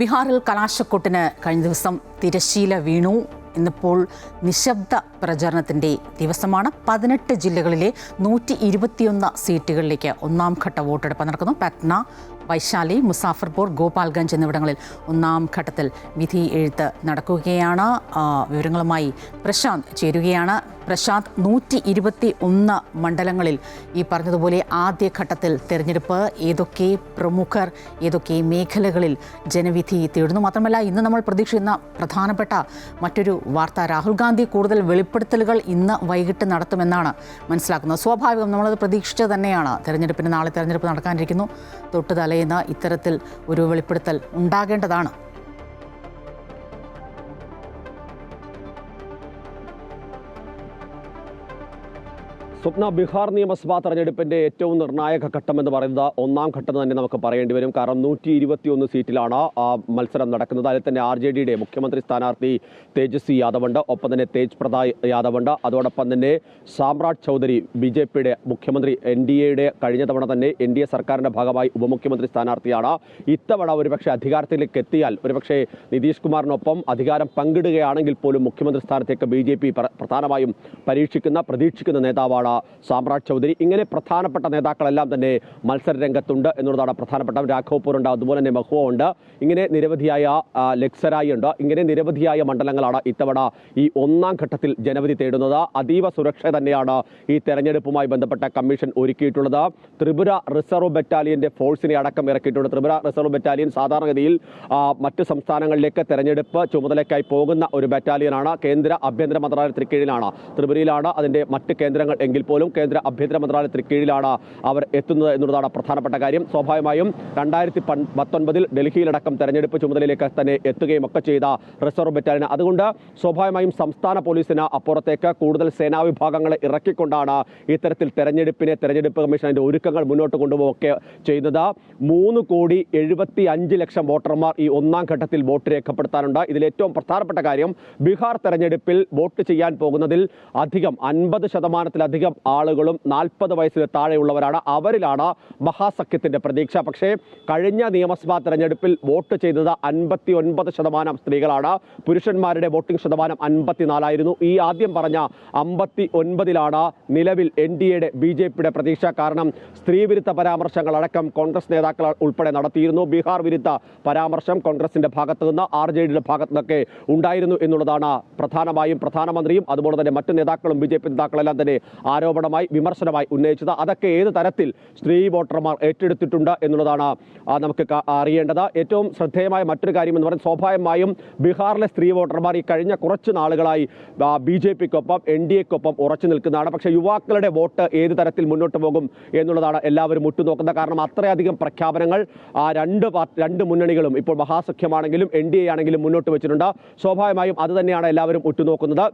ബീഹാറിൽ കലാശക്കൊട്ടിന് കഴിഞ്ഞ ദിവസം തിരശീല വീണു. ഇന്നിപ്പോൾ നിശബ്ദ പ്രചരണത്തിന്റെ ദിവസമാണ്. പതിനെട്ട് ജില്ലകളിലെ നൂറ്റി ഇരുപത്തിയൊന്ന് സീറ്റുകളിലേക്ക് ഒന്നാം ഘട്ട വോട്ടെടുപ്പ് നടക്കുന്നു. പറ്റ്ന വൈശാലി മുസാഫർപൂർ ഗോപാൽഗഞ്ച് എന്നിവിടങ്ങളിൽ ഒന്നാം ഘട്ടത്തിൽ വിധി എഴുത്ത് നടക്കുകയാണ്. വിവരങ്ങളുമായി പ്രശാന്ത് ചേരുകയാണ്. പ്രശാന്ത് നൂറ്റി ഇരുപത്തി ഒന്ന് മണ്ഡലങ്ങളിൽ ഈ പറഞ്ഞതുപോലെ ആദ്യഘട്ടത്തിൽ തെരഞ്ഞെടുപ്പ്. ഏതൊക്കെ പ്രമുഖർ ഏതൊക്കെ മേഖലകളിൽ ജനവിധി തേടുന്നു? മാത്രമല്ല ഇന്ന് നമ്മൾ പ്രതീക്ഷിക്കുന്ന പ്രധാനപ്പെട്ട മറ്റൊരു വാർത്ത. രാഹുൽ ഗാന്ധി കൂടുതൽ വെളിപ്പെടുത്തലുകൾ ഇന്ന് വൈകിട്ട് നടത്തുമെന്നാണ് മനസ്സിലാക്കുന്നത്. സ്വാഭാവികം നമ്മളത് പ്രതീക്ഷിച്ചത് തന്നെയാണ്. തെരഞ്ഞെടുപ്പിന് നാളെ തെരഞ്ഞെടുപ്പ് നടക്കാനിരിക്കുന്നു. തൊട്ട് തലേന്ന് ഇത്തരത്തിൽ ഒരു വെളിപ്പെടുത്തൽ ഉണ്ടാകേണ്ടതാണ്. സ്വപ്ന ബീഹാർ നിയമസഭാ തെരഞ്ഞെടുപ്പിന്റെ ഏറ്റവും നിർണായക ഘട്ടം എന്ന് പറയുന്നത് ഒന്നാം ഘട്ടം തന്നെ നമുക്ക് പറയേണ്ടി വരും. കാരണം നൂറ്റി ഇരുപത്തിയൊന്ന് സീറ്റിലാണ് ആ മത്സരം നടക്കുന്നത്. അതിൽ തന്നെ ആർ ജെ ഡിയുടെ മുഖ്യമന്ത്രി സ്ഥാനാർത്ഥി തേജസ്വി യാദവുണ്ട്. ഒപ്പം തന്നെ തേജ് പ്രതാപ് യാദവുണ്ട്. അതോടൊപ്പം തന്നെ സാമ്രാട് ചൗധരി ബി ജെ പിയുടെ മുഖ്യമന്ത്രി എൻ ഡി എയുടെ കഴിഞ്ഞ തവണ തന്നെ എൻ ഡി എ സർക്കാരിന്റെ ഭാഗമായി ഉപമുഖ്യമന്ത്രി സ്ഥാനാർത്ഥിയാണ്. ഇത്തവണ ഒരുപക്ഷെ അധികാരത്തിലേക്ക് എത്തിയാൽ ഒരുപക്ഷെ നിതീഷ് കുമാറിനൊപ്പം അധികാരം പങ്കിടുകയാണെങ്കിൽ പോലും മുഖ്യമന്ത്രി സ്ഥാനത്തേക്ക് ബി ജെ പി പ്രധാനമായും പരീക്ഷിക്കുന്ന പ്രതീക്ഷിക്കുന്ന നേതാവാണ് സാമ്രാട് ചൗധരി. ഇങ്ങനെ പ്രധാനപ്പെട്ട നേതാക്കളെല്ലാം തന്നെ മത്സര രംഗത്തുണ്ട് എന്നുള്ളതാണ് പ്രധാനപ്പെട്ട. രാഘവ് ഉണ്ട് അതുപോലെ തന്നെ മഹുവ ഉണ്ട്. ഇങ്ങനെ നിരവധിയായ ലക്സരായി ഉണ്ട്. ഇങ്ങനെ നിരവധിയായ മണ്ഡലങ്ങളാണ് ഇത്തവണ ഈ ഒന്നാം ഘട്ടത്തിൽ ജനവധി തേടുന്നത്. അതീവ സുരക്ഷ തന്നെയാണ് ഈ തെരഞ്ഞെടുപ്പുമായി ബന്ധപ്പെട്ട കമ്മീഷൻ ഒരുക്കിയിട്ടുള്ളത്. ത്രിപുര റിസർവ് ബറ്റാലിയന്റെ ഫോഴ്സിനെ അടക്കം ഇറക്കിയിട്ടുണ്ട്. ത്രിപുര റിസർവ് ബറ്റാലിയൻ സാധാരണഗതിയിൽ മറ്റ് സംസ്ഥാനങ്ങളിലേക്ക് തെരഞ്ഞെടുപ്പ് ചുമതലയ്ക്കായി പോകുന്ന ഒരു ബറ്റാലിയനാണ്. കേന്ദ്ര ആഭ്യന്തര മന്ത്രാലയത്തിന് കീഴിലാണ്. ത്രിപുരയിലാണ് അതിന്റെ മറ്റ് കേന്ദ്രങ്ങൾ എങ്കിൽ പോലും കേന്ദ്ര ആഭ്യന്തര മന്ത്രാലയത്തിന് കീഴിലാണ് അവർ എത്തുന്നത് എന്നുള്ളതാണ് പ്രധാനപ്പെട്ട കാര്യം. സ്വാഭാവികമായും രണ്ടായിരത്തി പത്തൊൻപതിൽ ഡൽഹിയിലടക്കം തെരഞ്ഞെടുപ്പ് ചുമതലയിലേക്ക് തന്നെ എത്തുകയും ഒക്കെ ചെയ്ത റിസർവ് ബറ്റാലിയൻ. അതുകൊണ്ട് സ്വാഭാവികമായും സംസ്ഥാന പോലീസിന് അപ്പുറത്തേക്ക് കൂടുതൽ സേനാ വിഭാഗങ്ങളെ ഇറക്കിക്കൊണ്ടാണ് ഇത്തരത്തിൽ തെരഞ്ഞെടുപ്പിനെ തെരഞ്ഞെടുപ്പ് കമ്മീഷൻ അതിന്റെ ഒരുക്കങ്ങൾ മുന്നോട്ട് കൊണ്ടുപോവുകയൊക്കെ ചെയ്യുന്നത് മൂന്ന് കോടി എഴുപത്തി അഞ്ച് ലക്ഷം വോട്ടർമാർ ഈ ഒന്നാം ഘട്ടത്തിൽ വോട്ട് രേഖപ്പെടുത്താനുണ്ട്. ഇതിൽ ഏറ്റവും പ്രധാനപ്പെട്ട കാര്യം ബീഹാർ തെരഞ്ഞെടുപ്പിൽ വോട്ട് ചെയ്യാൻ പോകുന്നതിൽ അധികം അൻപത് ശതമാനത്തിലധികം ആളുകളും നാൽപ്പത് വയസ്സിന് താഴെയുള്ളവരാണ്. അവരിലാണ് മഹാസഖ്യത്തിന്റെ പ്രതീക്ഷ. പക്ഷേ കഴിഞ്ഞ നിയമസഭാ തെരഞ്ഞെടുപ്പിൽ വോട്ട് ചെയ്തത് അൻപത്തി ഒൻപത് ശതമാനം സ്ത്രീകളാണ്. പുരുഷന്മാരുടെ വോട്ടിംഗ് ശതമാനം അൻപത്തിനാലായിരുന്നു. ഈ ആദ്യം പറഞ്ഞ അമ്പത്തി ഒൻപതിലാണ് നിലവിൽ എൻ ഡി എയുടെ ബി ജെ പിയുടെ പ്രതീക്ഷ. കാരണം സ്ത്രീവിരുദ്ധ പരാമർശങ്ങൾ അടക്കം കോൺഗ്രസ് നേതാക്കൾ ഉൾപ്പെടെ നടത്തിയിരുന്നു. ബീഹാർ വിരുദ്ധ പരാമർശം കോൺഗ്രസിന്റെ ഭാഗത്തു നിന്ന് ആർ ജെ ഡിയുടെ ഭാഗത്തു നിന്നൊക്കെ ഉണ്ടായിരുന്നു എന്നുള്ളതാണ് പ്രധാനമായും പ്രധാനമന്ത്രിയും അതുപോലെ തന്നെ മറ്റു നേതാക്കളും ബി ജെ പി നേതാക്കളെല്ലാം തന്നെ ആരോപണമായി വിമർശനമായി ഉന്നയിച്ചത്. അതൊക്കെ ഏത് തരത്തിൽ സ്ത്രീ വോട്ടർമാർ ഏറ്റെടുത്തിട്ടുണ്ട് എന്നുള്ളതാണ് നമുക്ക് അറിയേണ്ടത്. ഏറ്റവും ശ്രദ്ധേയമായ മറ്റൊരു കാര്യം എന്ന് പറയുന്നത് സ്വാഭാവികമായും ബീഹാറിലെ സ്ത്രീ വോട്ടർമാർ ഈ കഴിഞ്ഞ കുറച്ച് നാളുകളായി ബി ജെ പിക്കൊപ്പം എൻ ഡി എക്കൊപ്പം ഉറച്ചു നിൽക്കുന്നതാണ്. പക്ഷേ യുവാക്കളുടെ വോട്ട് ഏത് തരത്തിൽ മുന്നോട്ട് പോകും എന്നുള്ളതാണ് എല്ലാവരും ഉറ്റുനോക്കുന്നത്. കാരണം അത്രയധികം പ്രഖ്യാപനങ്ങൾ ആ രണ്ട് രണ്ട് മുന്നണികളും ഇപ്പോൾ മഹാസഖ്യമാണെങ്കിലും എൻ ഡി എ ആണെങ്കിലും മുന്നോട്ട് വെച്ചിട്ടുണ്ട്. സ്വാഭാവികമായും അത് തന്നെയാണ് എല്ലാവരും ഉറ്റുനോക്കുന്നത്.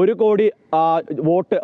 ഒരു കോടി വോട്ട്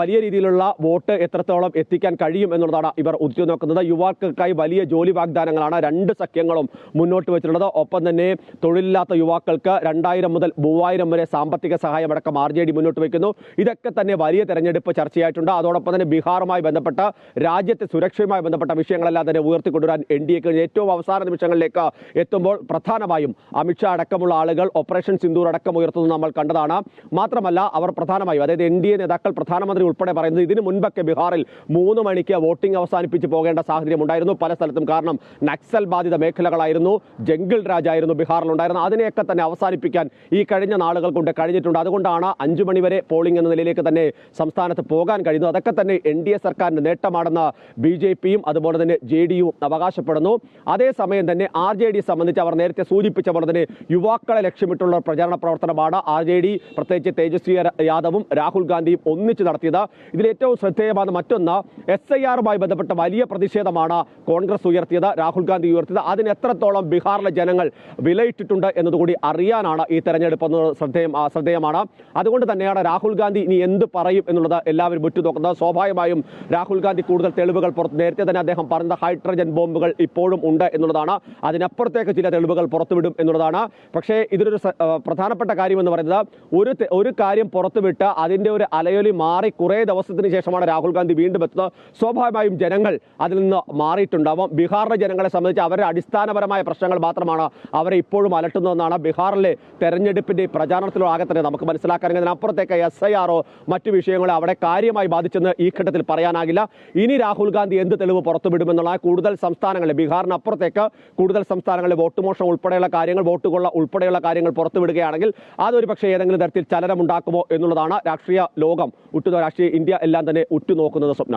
വലിയ രീതിയിലുള്ള വോട്ട് എത്രത്തോളം എത്തിക്കാൻ കഴിയും എന്നുള്ളതാണ് ഇവർ ഉറ്റുനോക്കുന്നത് യുവാക്കൾക്കായി വലിയ ജോലി വാഗ്ദാനങ്ങളാണ് രണ്ട് സഖ്യങ്ങളും മുന്നോട്ട് വെച്ചിട്ടുള്ളത്. ഒപ്പം തന്നെ തൊഴിലില്ലാത്ത യുവാക്കൾക്ക് രണ്ടായിരം മുതൽ മൂവായിരം വരെ സാമ്പത്തിക സഹായമടക്കം ആർ ജെ ഡി മുന്നോട്ട് വയ്ക്കുന്നു. ഇതൊക്കെ തന്നെ വലിയ തെരഞ്ഞെടുപ്പ് ചർച്ചയായിട്ടുണ്ട്. അതോടൊപ്പം തന്നെ ബീഹാറുമായി ബന്ധപ്പെട്ട രാജ്യത്തെ സുരക്ഷയുമായി ബന്ധപ്പെട്ട വിഷയങ്ങളെല്ലാം തന്നെ ഉയർത്തിക്കൊണ്ടുവരാൻ എൻ ഡി ഏറ്റവും അവസാന നിമിഷങ്ങളിലേക്ക് എത്തുമ്പോൾ പ്രധാനമായും അമിത്ഷാ അടക്കമുള്ള ആളുകൾ ഓപ്പറേഷൻ സിന്ദൂർ അടക്കം ഉയർത്തുന്നത് നമ്മൾ കണ്ടതാണ്. മാത്രമല്ല അവർ പ്രധാനമായും അതായത് എൻ ഡി എ നേതാക്കൾ പ്രധാനമന്ത്രി ഉൾപ്പെടെ പറയുന്നത് ഇതിനു മുൻപൊക്കെ ബീഹാറിൽ മൂന്ന് മണിക്ക് വോട്ടിംഗ് അവസാനിപ്പിച്ച് പോകേണ്ട സാഹചര്യം ഉണ്ടായിരുന്നു. പല സ്ഥലത്തും കാരണം നക്സൽ ബാധിത മേഖലകളായിരുന്നു. ജംഗിൾ രാജായിരുന്നു ബീഹാറിൽ ഉണ്ടായിരുന്നത്. അതിനെയൊക്കെ തന്നെ അവസാനിപ്പിക്കാൻ ഈ കഴിഞ്ഞ നാളുകൾ കൊണ്ട് കഴിഞ്ഞിട്ടുണ്ട്. അതുകൊണ്ടാണ് അഞ്ചു മണിവരെ പോളിംഗ് എന്ന നിലയിലേക്ക് തന്നെ സംസ്ഥാനത്ത് പോകാൻ കഴിയുന്നത്. അതൊക്കെ തന്നെ എൻ ഡി എ സർക്കാരിന്റെ നേട്ടമാണെന്ന് ബി ജെ പിയും അതുപോലെ തന്നെ ജെ ഡി യുവും അവകാശപ്പെടുന്നു. അതേസമയം തന്നെ ആർ ജെ ഡി സംബന്ധിച്ച് അവർ നേരത്തെ സൂചിപ്പിച്ച പോലെ തന്നെ യുവാക്കളെ ലക്ഷ്യമിട്ടുള്ള പ്രചാരണ പ്രവർത്തനമാണ് ആർ ജെ ഡി. പ്രത്യേകിച്ച് തേജസ്വി യാദവും രാഹുൽ ഗാന്ധിയും ഒന്നിച്ച് നടത്തിയത്. ഇതിലേറ്റവും ശ്രദ്ധേയമാണ് മറ്റൊന്ന് എസ് ഐ ആറുമായി ബന്ധപ്പെട്ട വലിയ പ്രതിഷേധമാണ് കോൺഗ്രസ് ഉയർത്തിയത് രാഹുൽ ഗാന്ധി ഉയർത്തിയത്. അതിന് എത്രത്തോളം ബീഹാറിലെ ജനങ്ങൾ വിലയിട്ടിട്ടുണ്ട് എന്നതുകൂടി അറിയാനാണ് ഈ തെരഞ്ഞെടുപ്പ് ശ്രദ്ധേയം ശ്രദ്ധേയമാണ്. അതുകൊണ്ട് തന്നെയാണ് രാഹുൽ ഗാന്ധി ഇനി എന്ത് പറയും എന്നുള്ളത് എല്ലാവരും ഉറ്റുനോക്കുന്നത്. സ്വാഭാവികമായും രാഹുൽ ഗാന്ധി കൂടുതൽ തെളിവുകൾ പുറത്ത് നേരത്തെ തന്നെ അദ്ദേഹം പറഞ്ഞ ഹൈഡ്രജൻ ബോംബുകൾ ഇപ്പോഴും ഉണ്ട് എന്നുള്ളതാണ്. അതിനപ്പുറത്തേക്ക് ചില തെളിവുകൾ പുറത്തുവിടും എന്നുള്ളതാണ്. പക്ഷേ ഇതിലൊരു പ്രധാനപ്പെട്ട കാര്യം എന്ന് പറയുന്നത് ഒരു ഒരു കാര്യം പുറത്തുവിട്ട് അതിന്റെ ഒരു അലയൊലി മാറി കുറേ ദിവസത്തിന് ശേഷമാണ് രാഹുൽ ഗാന്ധി വീണ്ടും എത്തുന്നത്. സ്വാഭാവികമായും ജനങ്ങൾ അതിൽ നിന്ന് മാറിയിട്ടുണ്ടാവും. ബീഹാറിലെ ജനങ്ങളെ സംബന്ധിച്ച് അവരുടെ അടിസ്ഥാനപരമായ പ്രശ്നങ്ങൾ മാത്രമാണ് അവരെ ഇപ്പോഴും അലട്ടുന്നതെന്നാണ് ബീഹാറിലെ തെരഞ്ഞെടുപ്പിന്റെ പ്രചാരണത്തിലാകെ തന്നെ നമുക്ക് മനസ്സിലാക്കാൻ അതിനപ്പുറത്തേക്ക് എസ് ഐ ആറോ മറ്റു വിഷയങ്ങളെ അവിടെ കാര്യമായി ബാധിച്ചെന്ന് ഈ ഘട്ടത്തിൽ പറയാനാകില്ല. ഇനി രാഹുൽ ഗാന്ധി എന്ത് തെളിവ് പുറത്തുവിടുമെന്നുള്ള കൂടുതൽ സംസ്ഥാനങ്ങളിൽ. ബീഹാറിനപ്പുറത്തേക്ക് കൂടുതൽ സംസ്ഥാനങ്ങളിൽ വോട്ട് മോഷണം ഉൾപ്പെടെയുള്ള കാര്യങ്ങൾ വോട്ട് കൊള്ള ഉൾപ്പെടെയുള്ള കാര്യങ്ങൾ പുറത്തുവിടുകയാണെങ്കിൽ അതൊരു പക്ഷേ ഏതെങ്കിലും തരത്തിൽ ചലനമുണ്ടാക്കുമോ എന്നുള്ളതാണ് രാഷ്ട്രീയ ലോകം ഉറ്റുനോ രാഷ്ട്രീയ ഇന്ത്യ എല്ലാം തന്നെ ഉറ്റുനോക്കുന്നത് സ്വപ്ന.